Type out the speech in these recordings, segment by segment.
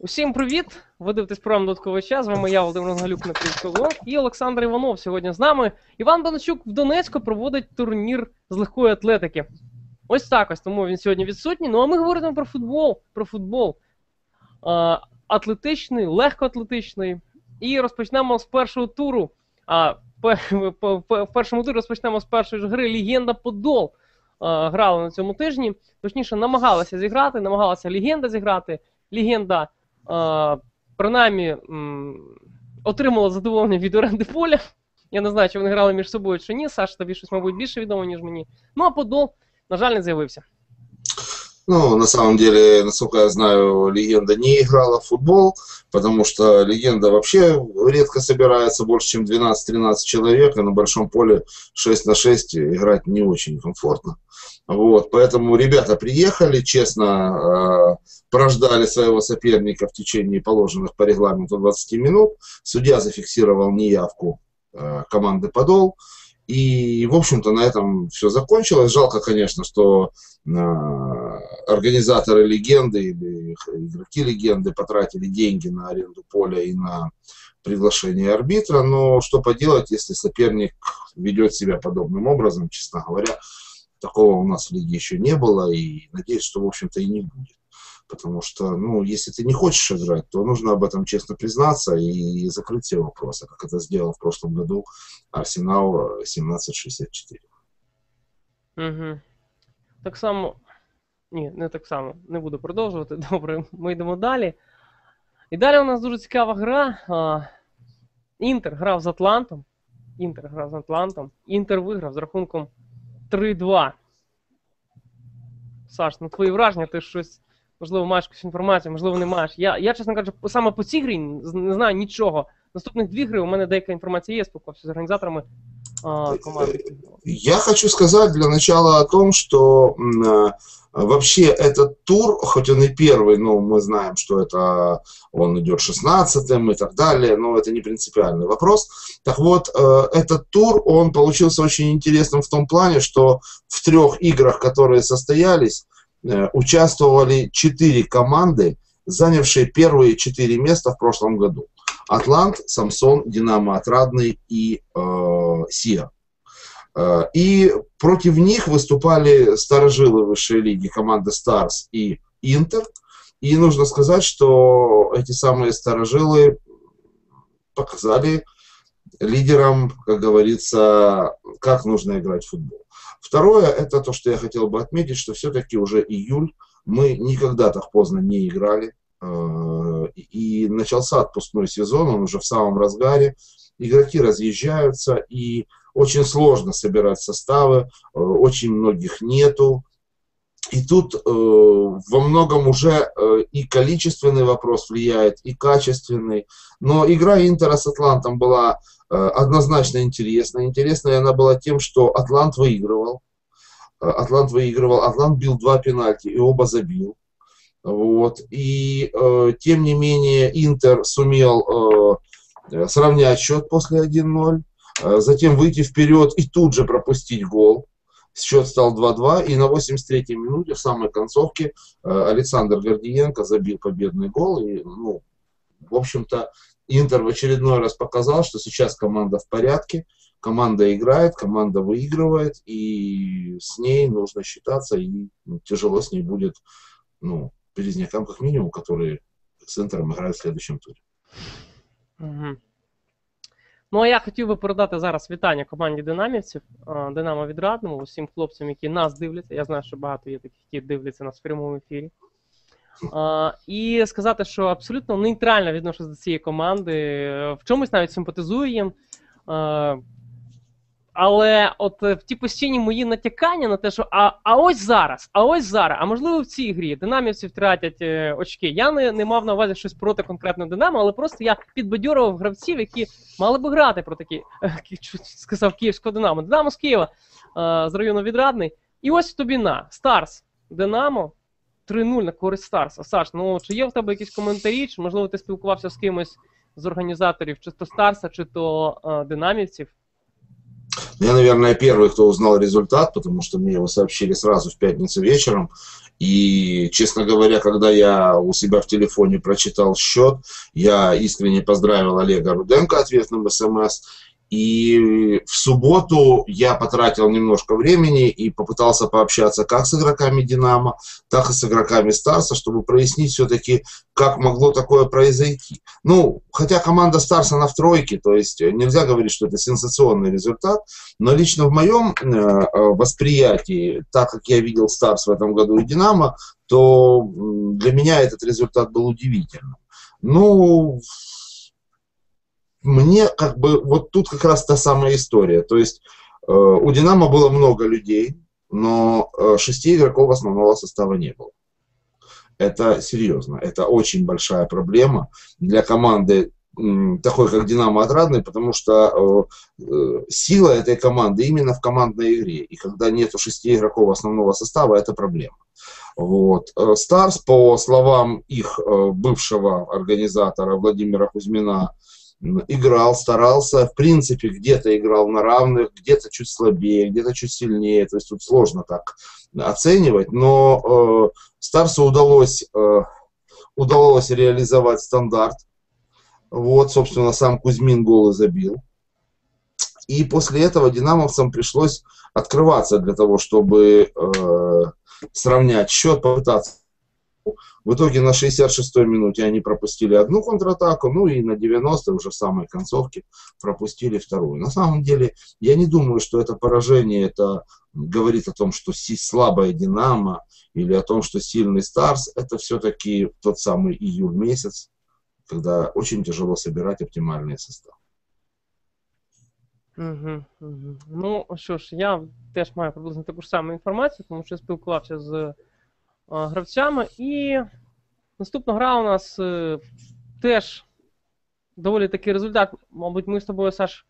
Усім привіт! Ви дивитесь програму «Додатковий час. З вами я, Володимир Галюк на Київського і Олександр Іванов сьогодні з нами. Іван Боничук в Донецьку проводить турнір з легкої атлетики. Ось так ось, тому він сьогодні відсутній. Ну а ми говоримо про футбол. Про футбол. А, атлетичний, легкоатлетичний. І розпочнемо з першого туру. А в першому турі розпочнемо з першої ж гри Легенда Подол. А, грали на цьому тижні. Точніше, намагалася зіграти, намагалася легенда зіграти. Легенда принаймні отримала задоволення від оренди поля. Я не знаю, чи вони грали між собою чи ні. Саш, тобі щось, мабуть, більше відомо, ніж мені. Ну, а Подол, на жаль, не з'явився. Ну, на самом деле, насколько я знаю, легенда не играла в футбол, потому что легенда вообще редко собирается больше, чем 12-13 человек, и на большом поле 6 на 6 играть не очень комфортно. Вот, поэтому ребята приехали, честно, э, прождали своего соперника в течение положенных по регламенту 20 минут. Судья зафиксировал неявку э, команды «Подол». И, в общем-то, на этом все закончилось. Жалко, конечно, что э, организаторы легенды или игроки легенды потратили деньги на аренду поля и на приглашение арбитра, но что поделать, если соперник ведет себя подобным образом, честно говоря, Такого у нас в лиге еще не было, и надеюсь, что, в общем-то, и не будет. Потому что, ну, если ты не хочешь играть, то нужно об этом честно признаться и закрыть все вопросы, как это сделал в прошлом году Арсенал 1764. Угу. Так само. Ні, не так само. Не буду продовжувати. Добре, ми йдемо далі. І далі у нас дуже цікава гра. Інтер грав з Атлантом. Інтер грав з Атлантом. Інтер виграв з рахунком 3-2. Саш, ну твої враження, ти щось, можливо, маєш якусь інформацію, можливо, не маєш. Я, я чесно кажучи, саме по цій грі не знаю нічого. Наступних дві гри у мене деяка інформація є, спілкувався з організаторами а, команды. Я хочу сказать для начала о том, что Вообще этот тур, хоть он и первый, но мы знаем, что это он идет 16-м и так далее, но это не принципиальный вопрос. Так вот, э, этот тур, он получился очень интересным в том плане, что в трех играх, которые состоялись, э, участвовали четыре команды, занявшие первые четыре места в прошлом году. Атлант, Самсон, Динамо Отрадный и э, Сия. Э, и против них выступали старожилы высшей лиги, команды Старс и Интер. И нужно сказать, что эти самые старожилы показали лидерам, как говорится, как нужно играть в футбол. Второе, это то, что я хотел бы отметить, что все-таки уже июль, мы никогда так поздно не играли. И начался отпускной сезон, он уже в самом разгаре. Игроки разъезжаются, и очень сложно собирать составы, э, очень многих нету. И тут э, во многом уже э, и количественный вопрос влияет, и качественный. Но игра Интера с Атлантом была э, однозначно интересная. Интересная она была тем, что Атлант выигрывал. Э, Атлант выигрывал, Атлант бил два пенальти и оба забил. Вот. И э, тем не менее Интер сумел э, сравнять счет после 1-0. Э, затем выйти вперед и тут же пропустить гол. Счет стал 2-2, и на 83-й минуте, в самой концовке, э, Александр Гордиенко забил победный гол. И, ну, в общем-то, Интер в очередной раз показал, что сейчас команда в порядке, команда играет, команда выигрывает, и с ней нужно считаться, и тяжело с ней будет, ну, Березнякам как минимум, которые с Интером играют в следующем туре. Угу. Ну, а я хотів би передати зараз вітання команді динамівців, Динамо Відрадному, усім хлопцям, які нас дивляться. Я знаю, що багато є таких, які дивляться нас в прямому ефірі. А, І сказати, що абсолютно нейтрально відношусь до цієї команди, в чомусь навіть симпатизую їм. Але от е, в ті постійні мої натякання на те, що а а ось зараз, а ось зараз, а можливо в цій грі динамівці втратять е, очки. Я не не мав на увазі щось проти конкретно Динамо, але просто я підбадьорував гравців, які мали би грати про такі, е, сказав Київського Динамо. Динамо з Києва е, з району Відрадний. І ось тобі на Старс Динамо 3-0 на користь Старса. Саш, ну чи є в тебе якісь коментарі? Чи можливо ти спілкувався з кимось з організаторів, чи то Старса, чи то е, Динамівців? Я, наверное, первый, кто узнал результат, потому что мне его сообщили сразу в пятницу вечером. И, честно говоря, когда я у себя в телефоне прочитал счет, я искренне поздравил Олега Руденко ответным смс. И в субботу я потратил немножко времени и попытался пообщаться как с игроками «Динамо», так и с игроками «Старса», чтобы прояснить все-таки, как могло такое произойти. Ну, хотя команда «Старс», она в тройке, то есть нельзя говорить, что это сенсационный результат, но лично в моем э, восприятии, так как я видел «Старс» в этом году и «Динамо», то для меня этот результат был удивительным. Ну, мне как бы вот тут как раз та самая история. То есть э, у Динамо было много людей, но э, шести игроков основного состава не было. Это серьезно, это очень большая проблема для команды такой, как Динамо Отрадный, потому что э, э, сила этой команды именно в командной игре. И когда нету шести игроков основного состава, это проблема. Вот. Э, Старс, по словам их э, бывшего организатора Владимира Кузьмина, играл, старался, в принципе, где-то играл на равных, где-то чуть слабее, где-то чуть сильнее, то есть тут сложно так оценивать, но э, Старсу удалось, э, удалось реализовать стандарт, вот, собственно, сам Кузьмин голы забил, и после этого динамовцам пришлось открываться для того, чтобы э, сравнять счет, попытаться в итоге на 66-й минуте они пропустили одну контратаку, ну и на 90-й уже в самой концовке пропустили вторую. На самом деле, я не думаю, что это поражение это говорит о том, что слабая Динамо или о том, что сильный Старс. Это все-таки тот самый июль месяц, когда очень тяжело собирать оптимальный состав. Угу, угу. Ну що ж, я теж маю приблизно таку ж саму інформацію, тому що я спілкувався з гравцями. І наступна гра у нас е, теж доволі такий результат. Мабуть, ми з тобою, Саш,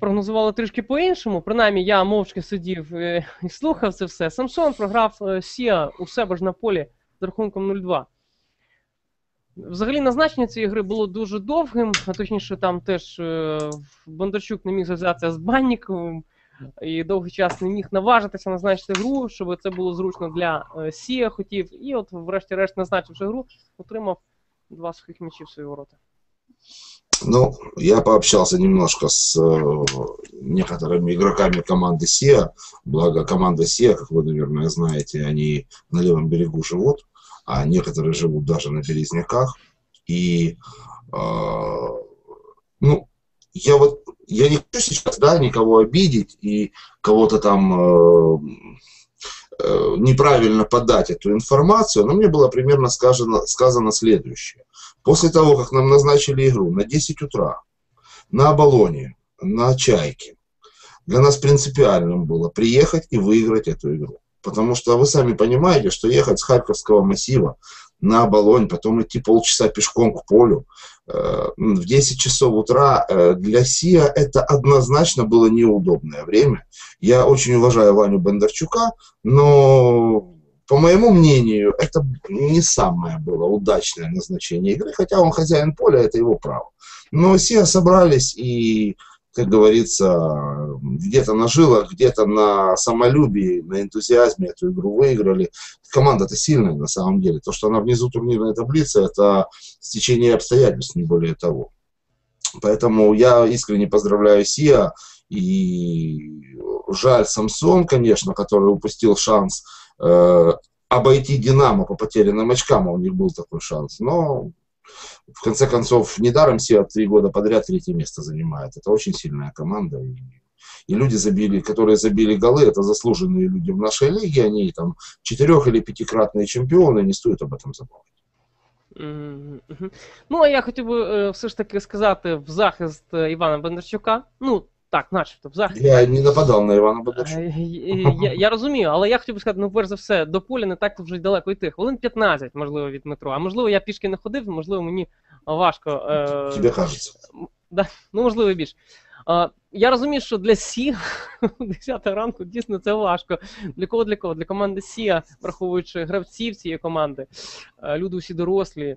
прогнозували трішки по-іншому. Принаймні, я мовчки сидів е, і слухав це все. Самсон програв е, Сія у себе ж на полі з рахунком 0-2. Взагалі, назначення цієї гри було дуже довгим, а точніше, там теж Бондарчук не міг зв'язатися з Банніковим і довгий час не міг наважитися назначити гру, щоб це було зручно для е, Сія хотів. І от, врешті-решт, назначивши гру, отримав два сухих м'ячі в свої ворота. Ну, я пообщался немножко с э, некоторыми игроками команды СИА. Благо, команда СИА, как вы, наверное, знаете, они на левом берегу живут, а некоторые живут даже на Березняках. И, э, ну, я вот я не хочу сейчас, да, никого обидеть и кого-то там э, э, неправильно подать эту информацию, но мне было примерно сказано, сказано следующее. После того, как нам назначили игру на 10 утра, на Абалоне, на Чайке, для нас принципиальным было приехать и выиграть эту игру. Потому что вы сами понимаете, что ехать с Харьковского массива на Оболонь, потом идти полчаса пешком к полю, Э, в 10 часов утра э, для СИА это однозначно было неудобное время. Я очень уважаю Ваню Бондарчука, но, по моему мнению, это не самое было удачное назначение игры, хотя он хозяин поля, это его право. Но СИА собрались и как говорится, где-то на жилах, где-то на самолюбии, на энтузиазме эту игру выиграли. Команда-то сильная на самом деле. То, что она внизу турнирной таблицы, это стечение обстоятельств, не более того. Поэтому я искренне поздравляю Сия. И жаль Самсон, конечно, который упустил шанс э, обойти Динамо по потерянным очкам. А у них был такой шанс. Но в конце концов, недаром Сиа три года подряд третье место занимает. Это очень сильная команда. И, и люди забили, которые забили голы, это заслуженные люди в нашей лиге. Они там четырех- или пятикратные чемпионы, не стоит об этом забывать. Ну, а я хотів би все ж таки сказати в захист Івана Бондарчука. Ну, так, начебто, в. Я не нападав на Івана Бондарчука. Я я розумію, але я хотів би сказати, ну, перш за все, до поля не так вже далеко йти. Хвилин 15, можливо, від метро. А можливо, я пішки не ходив, можливо, мені важко. Е... Тебе кажеться. Да, Ну, можливо, більше. Я розумію, що для Сі 10 ранку дійсно це важко. Для кого для кого? Для команди Сія, враховуючи гравців цієї команди, люди усі дорослі.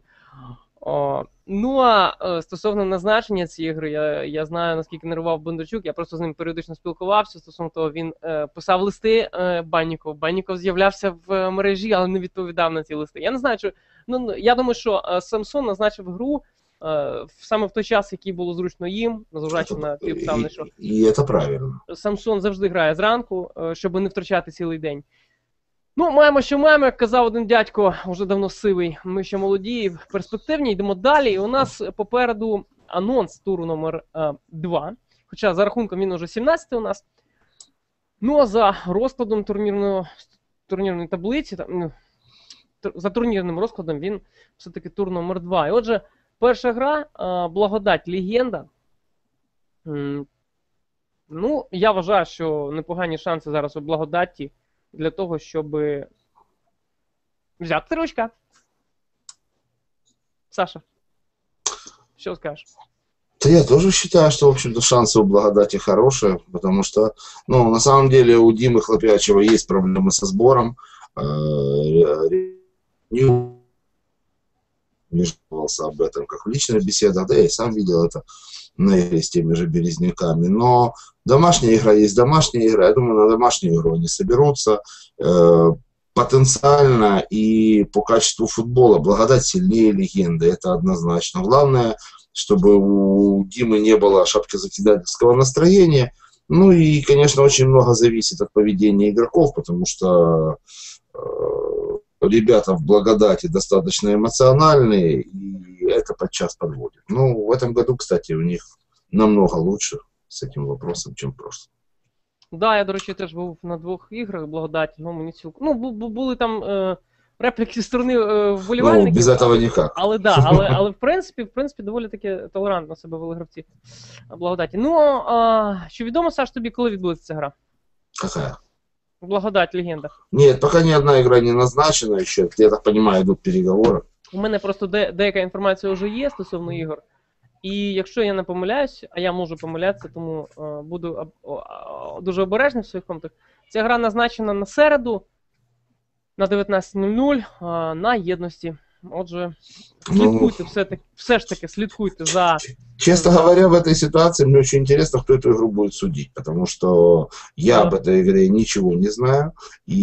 О, ну а е, стосовно назначення цієї гри, я, я знаю, наскільки нервував Бондарчук, я просто з ним періодично спілкувався. Стосовно того, він е, писав листи е, Банніков. Банніков з'являвся в е, мережі, але не відповідав на ці листи. Я не знаю, чи ну ну, я думаю, що е, Самсон назначив гру е, саме в той час, який було зручно їм, незважаючи на ті обставини, що И, и это правильно. Самсон завжди грає зранку, е, щоб не втрачати цілий день. Ну, маємо, що маємо, як казав один дядько, вже давно сивий. Ми ще молоді, перспективні, йдемо далі. І у нас попереду анонс туру номер 2. Хоча за рахунком він уже 17 у нас. Ну, а за розкладом турнірного, турнірної таблиці, там, ну, за турнірним розкладом він все-таки тур номер 2. І отже, перша гра е, Благодать Легенда. Ну, я вважаю, що непогані шанси зараз у благодаті для того, щоб взяти три очка. Саша, що скажеш? Да я тоже считаю, что, в общем-то, шансы у благодати хорошие, потому что, ну, на самом деле у Димы Хлопячева есть проблемы со сбором. Э, не жаловался об этом как в личных беседах, да я и сам видел это на игре с теми же Березняками. Но домашняя игра есть домашняя игра. Я думаю, на домашнюю игру они соберутся. Э, потенциально и по качеству футбола благодать сильнее легенды, это однозначно. Главное, чтобы у Димы не было шапки закидательского настроения. Ну и, конечно, очень много зависит от поведения игроков, потому что э, ребята в благодати достаточно эмоциональные, и это подчас подводит. Ну, в этом году, кстати, у них намного лучше с этим вопросом, чем в прошлом. Да, я, до речі, теж був на двох іграх благодаті, ну мені цілком. Ну, бу- бу- були там е, репліки зі сторони е, Ну, вболівальників. без этого никак. Але да, але, але в принципі, в принципі, доволі таки толерантно себе вели гравці благодаті. Ну, а, що відомо, Саш, тобі, коли відбудеться ця гра? Какая? Благодать, легенда. Нет, пока ни одна игра не назначена еще. Я так понимаю, идут переговоры. У мене просто де, деяка інформація вже є стосовно ігор. І якщо я не помиляюсь, а я можу помилятися, тому е, буду об- о- о- дуже обережний в своїх коментах. Ця гра назначена на середу на 19.00 е, на єдності. Отже, Ну, слідкуйте все, таки, все ж таки, слідкуйте за Честно говоря, в этой ситуации мне очень интересно, кто эту игру будет судить, потому что я Да. об этой игре ничего не знаю, и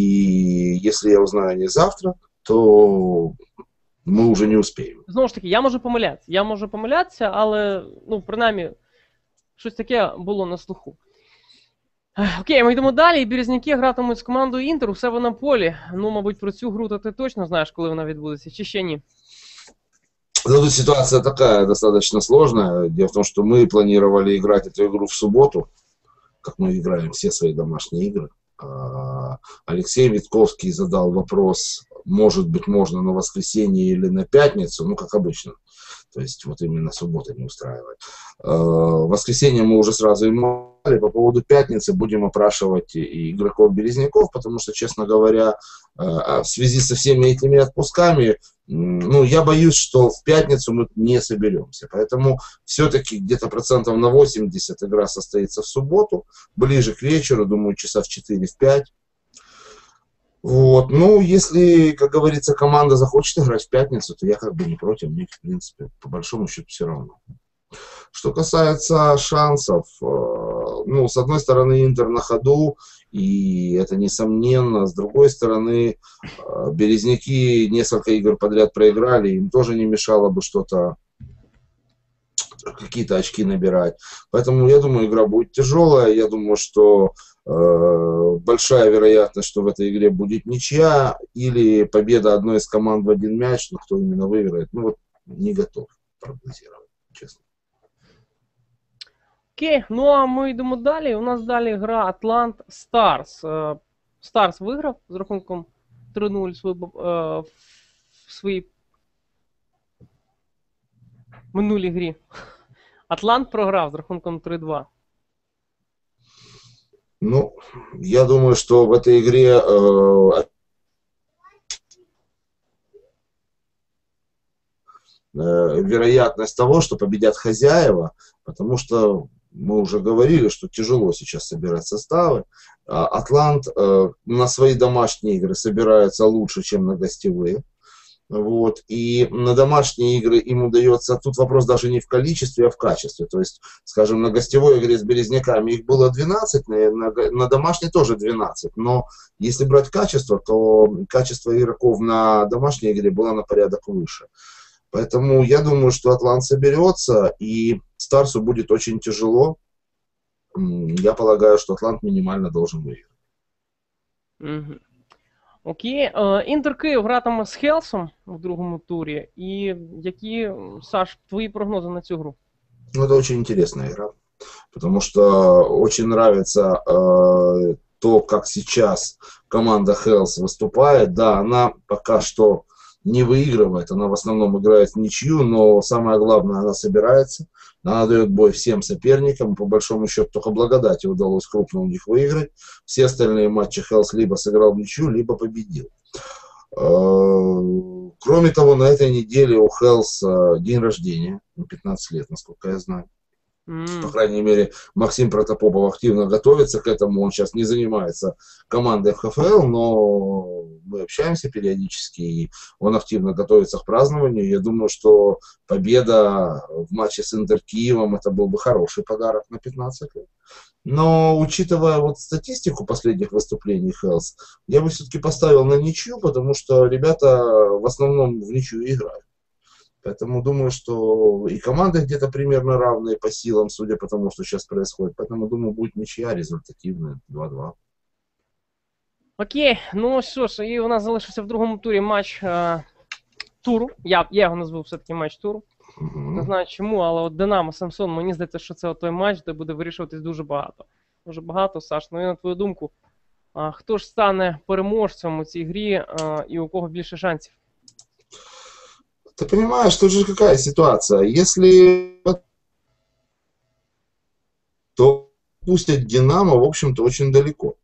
если я узнаю не завтра, то мы уже не успеем. Знову ж таки, я можу помилятися. Я можу помилятися, але ну, принаймні, щось таке було на слуху. Ех, Окей, ми йдемо далі. І Березняки гратимуть з командою Інтер у себе на полі. Ну, мабуть, про цю гру то ти точно знаєш, коли вона відбудеться, чи ще ні. Но тут ситуация такая достаточно сложная. Дело в том, что мы планировали играть эту игру в субботу, как мы играем все свои домашние игры. А, Алексей Витковский задал вопрос, может быть, можно на воскресенье или на пятницу, ну, как обычно. То есть вот именно суббота не устраивает. В воскресенье мы уже сразу ему. По поводу пятницы будем опрашивать и игроков-березняков, потому что, честно говоря, а, в связи со всеми этими отпусками, ну, я боюсь, что в пятницу мы не соберемся. Поэтому все-таки где-то процентов на 80 игра состоится в субботу, ближе к вечеру, думаю, часа в 4-5. Вот. Ну, если, как говорится, команда захочет играть в пятницу, то я как бы не против, мне, в принципе, по большому счету все равно. Что касается шансов, э, ну, с одной стороны, Интер на ходу, и это несомненно. С другой стороны, э, Березняки несколько игр подряд проиграли, им тоже не мешало бы что-то, какие-то очки набирать. Поэтому я думаю, игра будет тяжелая. Я думаю, что большая вероятность, что в этой игре будет ничья или победа одной из команд в один мяч, но кто именно выиграет, ну вот не готов прогнозировать, честно. Окей, ну а ми йдемо далі. У нас далі гра Атлант Старс. Старс виграв з рахунком 3-0 свою, б- е, в своїй минулій грі. Атлант програв з рахунком 3-2. Ну, я думаю, что в этой игре э, э, вероятность того, что победят хозяева, потому что мы уже говорили, что тяжело сейчас собирать составы. А Атлант э, на свои домашние игры собирается лучше, чем на гостевые. Вот, и на домашние игры им удается, тут вопрос даже не в количестве, а в качестве. То есть, скажем, на гостевой игре с Березняками их было 12, на, на, домашней тоже 12. Но если брать качество, то качество игроков на домашней игре было на порядок выше. Поэтому я думаю, что Атлант соберется, и Старсу будет очень тяжело. Я полагаю, что Атлант минимально должен выиграть. Угу. Окей. Е, Інтер Київ гратиме з Хелсом в другому турі. І які, Саш, твої прогнози на цю гру? Ну, это очень интересная игра, потому что очень нравится э, то, как сейчас команда Хелс выступает. Да, она пока что не выигрывает, она в основном играет в ничью, но самое главное, она собирается, она дает бой всем соперникам, по большому счету только благодати удалось крупно у них выиграть. Все остальные матчи Хелс либо сыграл в ничью, либо победил. Э, кроме того, на этой неделе у Хелс день рождения, 15 лет, насколько я знаю. По крайней мере, Максим Протопопов активно готовится к этому. Он сейчас не занимается командой в ХФЛ, но мы общаемся периодически, и он активно готовится к празднованию. Я думаю, что победа в матче с Интер Киевом это был бы хороший подарок на 15 лет. Но учитывая вот статистику последних выступлений Хелс, я бы все-таки поставил на ничью, потому что ребята в основном в ничью играют. Поэтому думаю, что и команды где-то примерно равные по силам, судя по тому, что сейчас происходит. Поэтому, думаю, будет ничья результативная 2-2. Окей, ну що ж, і у нас залишився в другому турі матч е, туру. Я, я його назву все-таки матч туру. Не знаю чому, але от Динамо Самсон, мені здається, що це той матч, де буде вирішуватись дуже багато. Дуже багато, Саш. Ну і на твою думку, а, хто ж стане переможцем у цій грі а, і у кого більше шансів? Ты понимаешь, тут же какая ситуация. Если то пустят Динамо, в общем-то, очень далеко.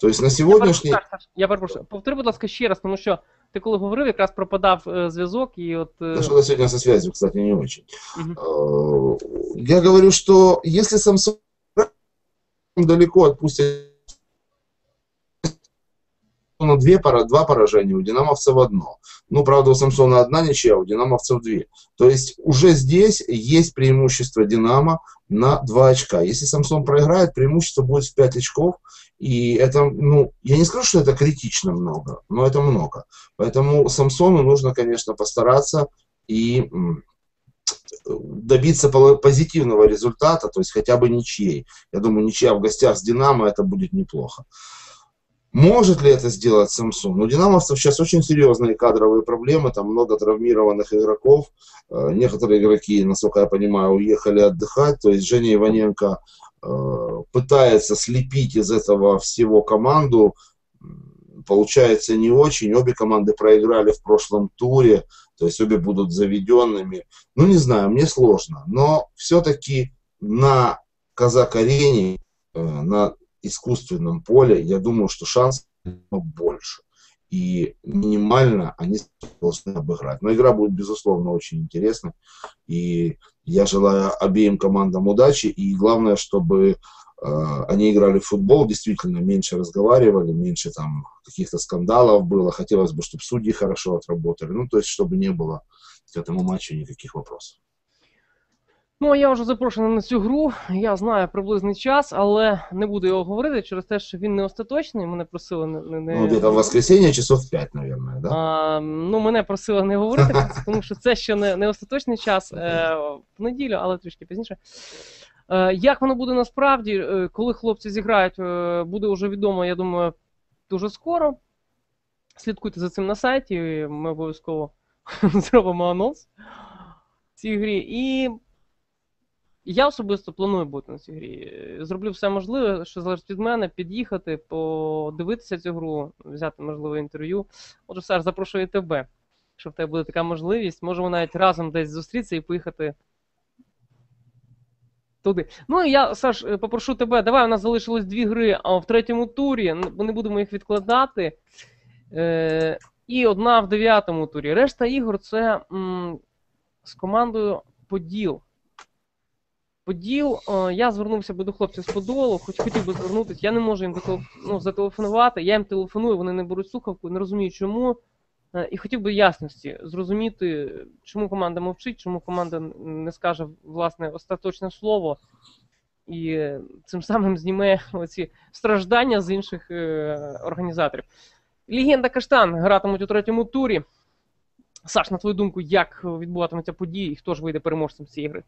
То есть на. Саш, Саш, я перепрошую. Повтори, будь ласка, ще раз, тому що ти коли говорив, якраз пропадав е, зв'язок, і от. е, Да что-то сегодня со связью, кстати, не очень. Э, Я говорю, что если Самсон далеко отпустит ну, две, два поражения, у динамовцев одно. Ну, правда, у Самсона одна ничья, у динамовцев две. То есть уже здесь есть преимущество Динамо на 2 очка. Если Самсон проиграет, преимущество будет в 5 очков. И это, ну, я не скажу, что это критично много, но это много. Поэтому Самсону нужно, конечно, постараться и добиться позитивного результата, то есть хотя бы ничьей. Я думаю, ничья в гостях с Динамо это будет неплохо. Может ли это сделать Самсун? Ну, динамовцев сейчас очень серьезные кадровые проблемы, там много травмированных игроков. Э, Некоторые игроки, насколько я понимаю, уехали отдыхать. То есть Женя Иваненко э, пытается слепить из этого всего команду. Получается не очень. Обе команды проиграли в прошлом туре. То есть обе будут заведенными. Ну, не знаю, мне сложно. Но все-таки на Казак-арене, э, на искусственном поле, я думаю, что шансов больше. И минимально они должны обыграть. Но игра будет, безусловно, очень интересной. И я желаю обеим командам удачи. И главное, чтобы э, они играли в футбол, действительно меньше разговаривали, меньше там каких-то скандалов было. Хотелось бы, чтобы судьи хорошо отработали. Ну, то есть, чтобы не было к этому матчу никаких вопросов. Ну, а я вже запрошений на цю гру. Я знаю приблизний час, але не буду його говорити через те, що він не остаточний. Мене просили не. не. Ну, где-то в воскресенье часов 5, наверное, да? А, ну, мене просили не говорити, тому що це ще не, не остаточний час е, в неділю, але трішки пізніше. Е, як воно буде насправді, е, коли хлопці зіграють, е, буде вже відомо, я думаю, дуже скоро. Слідкуйте за цим на сайті, ми обов'язково зробимо анонс в цій грі. І я особисто планую бути на цій грі. Зроблю все можливе, що залежить від мене, під'їхати, подивитися цю гру, взяти можливе інтерв'ю. Отже, Саш, запрошую тебе. Якщо в тебе буде така можливість, можемо навіть разом десь зустрітися і поїхати туди. Ну і я, Саш, попрошу тебе, давай у нас залишилось дві гри а в третьому турі. н- Не будемо їх відкладати. Е, і одна в дев'ятому турі. Решта ігор це м, з командою Поділ. Поділ, е, я звернувся би до хлопців з Подолу, хоч хотів би звернутися, я не можу їм ну, зателефонувати, я їм телефоную, вони не беруть слухавку, не розумію чому. Е, І хотів би ясності зрозуміти, чому команда мовчить, чому команда не скаже власне остаточне слово, і цим самим зніме оці страждання з інших е, організаторів. Легенда Каштан гратимуть у третьому турі. Саш, на твою думку, як відбуватимуться події і хто ж вийде переможцем цієї гри?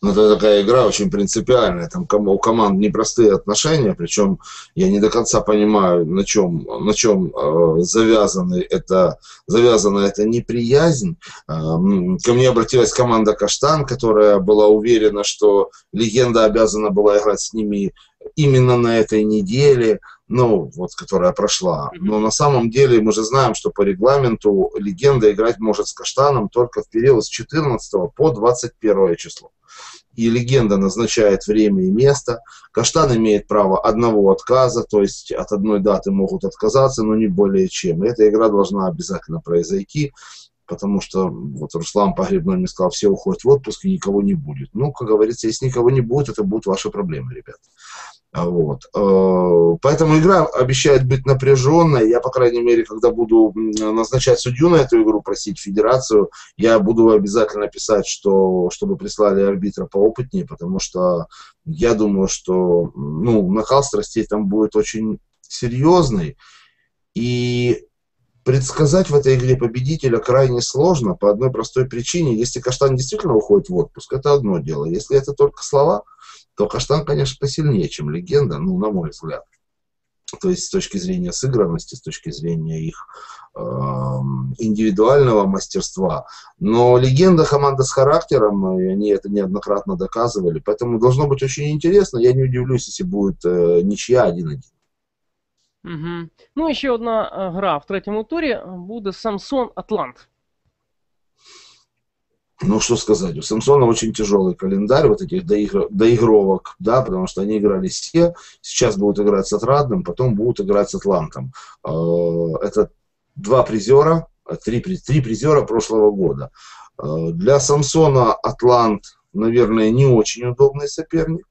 Ну, это такая игра очень принципиальная. Там у команд непростые отношения, причем я не до конца понимаю, на чем, на чем э, завязаны это, завязана эта неприязнь. Э, ко мне обратилась команда Каштан, которая была уверена, что легенда обязана была играть с ними именно на этой неделе, ну, вот, которая прошла. Но на самом деле мы же знаем, что по регламенту легенда играть может с Каштаном только в период с 14 по 21 число и легенда назначает время и место. Каштан имеет право одного отказа, то есть от одной даты могут отказаться, но не более чем. И эта игра должна обязательно произойти, потому что вот Руслан Погребной мне сказал, все уходят в отпуск и никого не будет. Ну, как говорится, если никого не будет, это будут ваши проблемы, ребят. Вот. Э, Поэтому игра обещает быть напряженной. Я, по крайней мере, когда буду назначать судью на эту игру, просить федерацию, я буду обязательно писать, что, чтобы прислали арбитра поопытнее, потому что я думаю, что ну, накал страстей там будет очень серьезный. И предсказать в этой игре победителя крайне сложно по одной простой причине. Если Каштан действительно уходит в отпуск, это одно дело. Если это только слова, то Каштан, конечно, посильнее, чем легенда, ну, на мой взгляд. То есть с точки зрения сыгранности, с точки зрения их эм, индивидуального мастерства. Но легенда команда с характером, и они это неоднократно доказывали. Поэтому должно быть очень интересно. Я не удивлюсь, если будет э, ничья 1-1. Угу. Ну і ще одна е, гра в третьому турі буде Самсон Атлант. Ну, что сказать, у Самсона очень тяжелый календарь вот этих доигр- доигровок, да, потому что они играли все, сейчас будут играть с Отрадным, потом будут играть с Атлантом. Э, Это два призера, э, три, три призера прошлого года. Э, Для Самсона Атлант, наверное, не очень удобный соперник,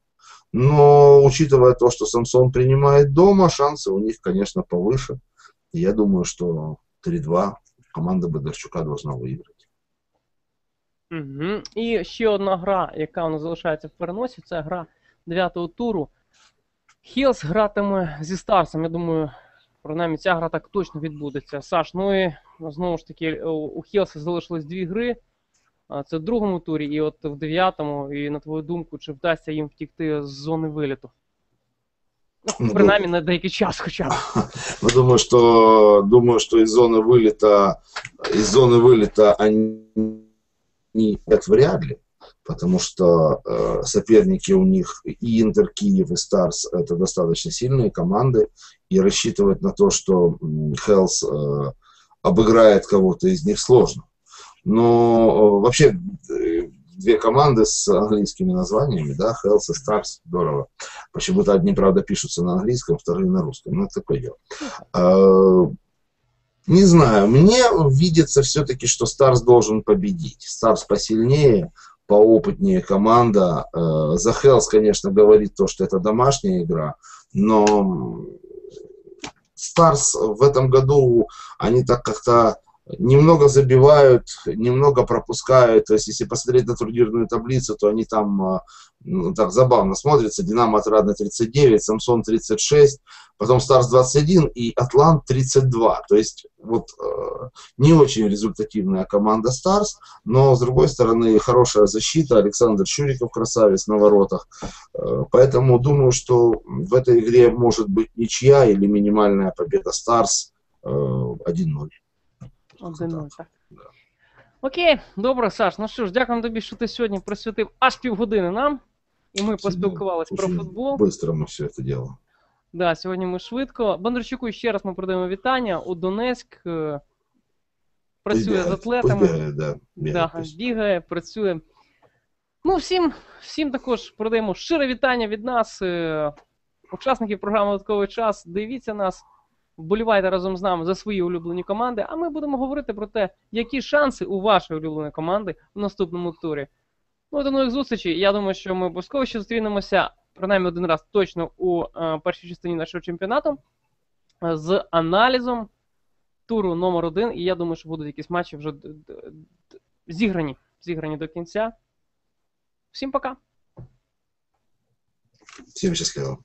но учитывая то, что Самсон принимает дома, шансы у них, конечно, повыше. Я думаю, что 3-2 команда Бондарчука должна выиграть. Угу. І ще одна гра, яка у нас залишається в переносі, це гра 9-го туру. Хілс гратиме зі Старсом. Я думаю, принаймні ця гра так точно відбудеться. Саш, ну і знову ж таки, у- у Хілса залишилось дві гри. А, Це в другому турі, і от в дев'ятому. І на твою думку, чи вдасться їм втікти з зони виліту? Ну, Ну, принаймні на деякий час хоча б. Ну, думаю, что думаю, что из зоны вылета, из зоны вылета они это вряд ли, потому что э, соперники у них и Интер Киев, и Старс это достаточно сильные команды, и рассчитывать на то, что м, Хелс э, обыграет кого-то из них сложно. Но э, вообще э, две команды с английскими названиями, да, Хелс и Старс, здорово. Почему-то одни, правда, пишутся на английском, вторые на русском. Ну, это такое дело. Э, Не знаю, мне видится все-таки, что Старс должен победить. Старс посильнее, поопытнее команда. Э, За Хелс, конечно, говорит то, что это домашняя игра, но Старс в этом году, они так как-то немного забивают, немного пропускают. То есть, если посмотреть на турнирную таблицу, то они там э, ну, так забавно смотрятся. Динамо Отрадный 39, Самсон 36, потом Старс 21 и Атлант 32. То есть вот э, не очень результативная команда Старс, но с другой стороны хорошая защита. Александр Чуриков красавец на воротах. Э, поэтому думаю, что в этой игре может быть ничья или минимальная победа Старс э, 1-0. Один-нуль, Так, так. да. Окей, добре, Саш. Ну що ж, дякуємо тобі, що ти сьогодні присвятив аж півгодини нам. І ми поспілкувалися про Очень футбол. Быстро мы все это делаем. Да, сьогодні ми швидко. Бондарчуку ще раз ми передаємо вітання. У Донецьк е, працює з Бегает, атлетами. бегает, да, бегает, Да, то есть. бігає, працює. Ну, всім, всім також передаємо щире вітання від нас, е, учасників програми Додатковий час. Дивіться нас, вболівайте разом з нами за свої улюблені команди. А ми будемо говорити про те, які шанси у вашої улюбленої команди в наступному турі. Ну, до нових зустрічей. Я думаю, що ми обов'язково ще зустрінемося принаймні один раз точно у е, першій частині нашого чемпіонату е, з аналізом туру номер один, і я думаю, що будуть якісь матчі вже зіграні, зіграні до кінця. Всім пока! Всем счастливо.